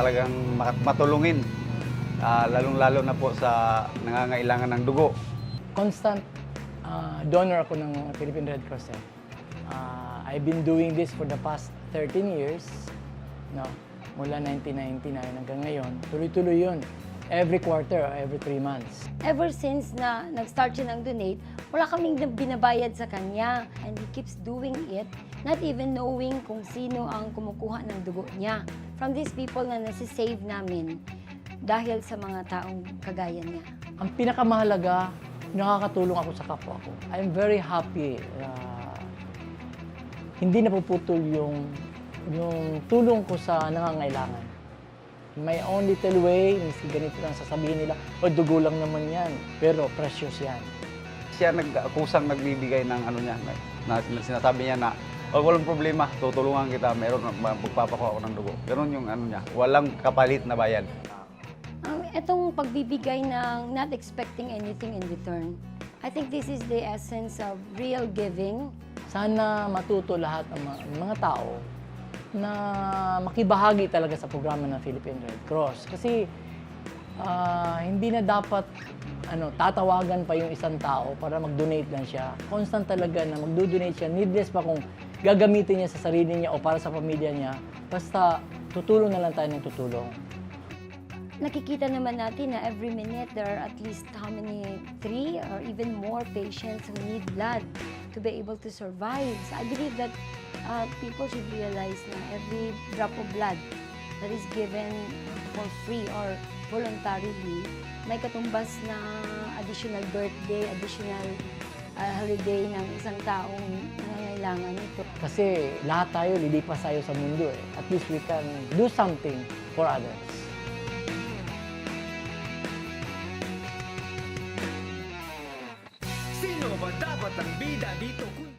talagang matulungin. Ah, lalong-lalo na po sa nangangailangan ng dugo. constant uh, donor ako ng Philippine Red Cross. Eh. Uh, I've been doing this for the past 13 years, no? mula 1999 hanggang ngayon. Tuloy-tuloy yun. Every quarter, or every three months. Ever since na nag-start siya ng donate, wala kaming binabayad sa kanya. And he keeps doing it, not even knowing kung sino ang kumukuha ng dugo niya. From these people na nasisave namin dahil sa mga taong kagaya niya. Ang pinakamahalaga, nakakatulong ako sa kapwa ko. I'm very happy na hindi napuputol yung, yung tulong ko sa nangangailangan. My own little way, minsan ganito lang sasabihin nila, o dugo lang naman yan, pero precious yan. Siya nag kusang nagbibigay ng ano niya, na, na sinasabi niya na oh, walang problema, tutulungan kita, meron magpapakuha ako ng dugo. Ganun yung ano niya, walang kapalit na bayad. Ang itong pagbibigay ng not expecting anything in return, I think this is the essence of real giving. Sana matuto lahat ng mga, mga tao na makibahagi talaga sa programa ng Philippine Red Cross. Kasi ah, hindi na dapat ano, tatawagan pa yung isang tao para mag-donate lang siya. Constant talaga na mag-donate siya. Needless pa kung gagamitin niya sa sarili niya o para sa pamilya niya. Basta tutulong na lang tayo ng tutulong. Nakikita naman natin na every minute there are at least how many, three or even more patients who need blood to be able to survive. So I believe that uh, people should realize na every drop of blood that is given for free or voluntarily, may katumbas na additional birthday, additional uh, holiday ng isang taong nangangailangan nito. Kasi lahat tayo lilipas tayo sa mundo eh. At least we can do something for others. Sino ba dapat ang bida dito?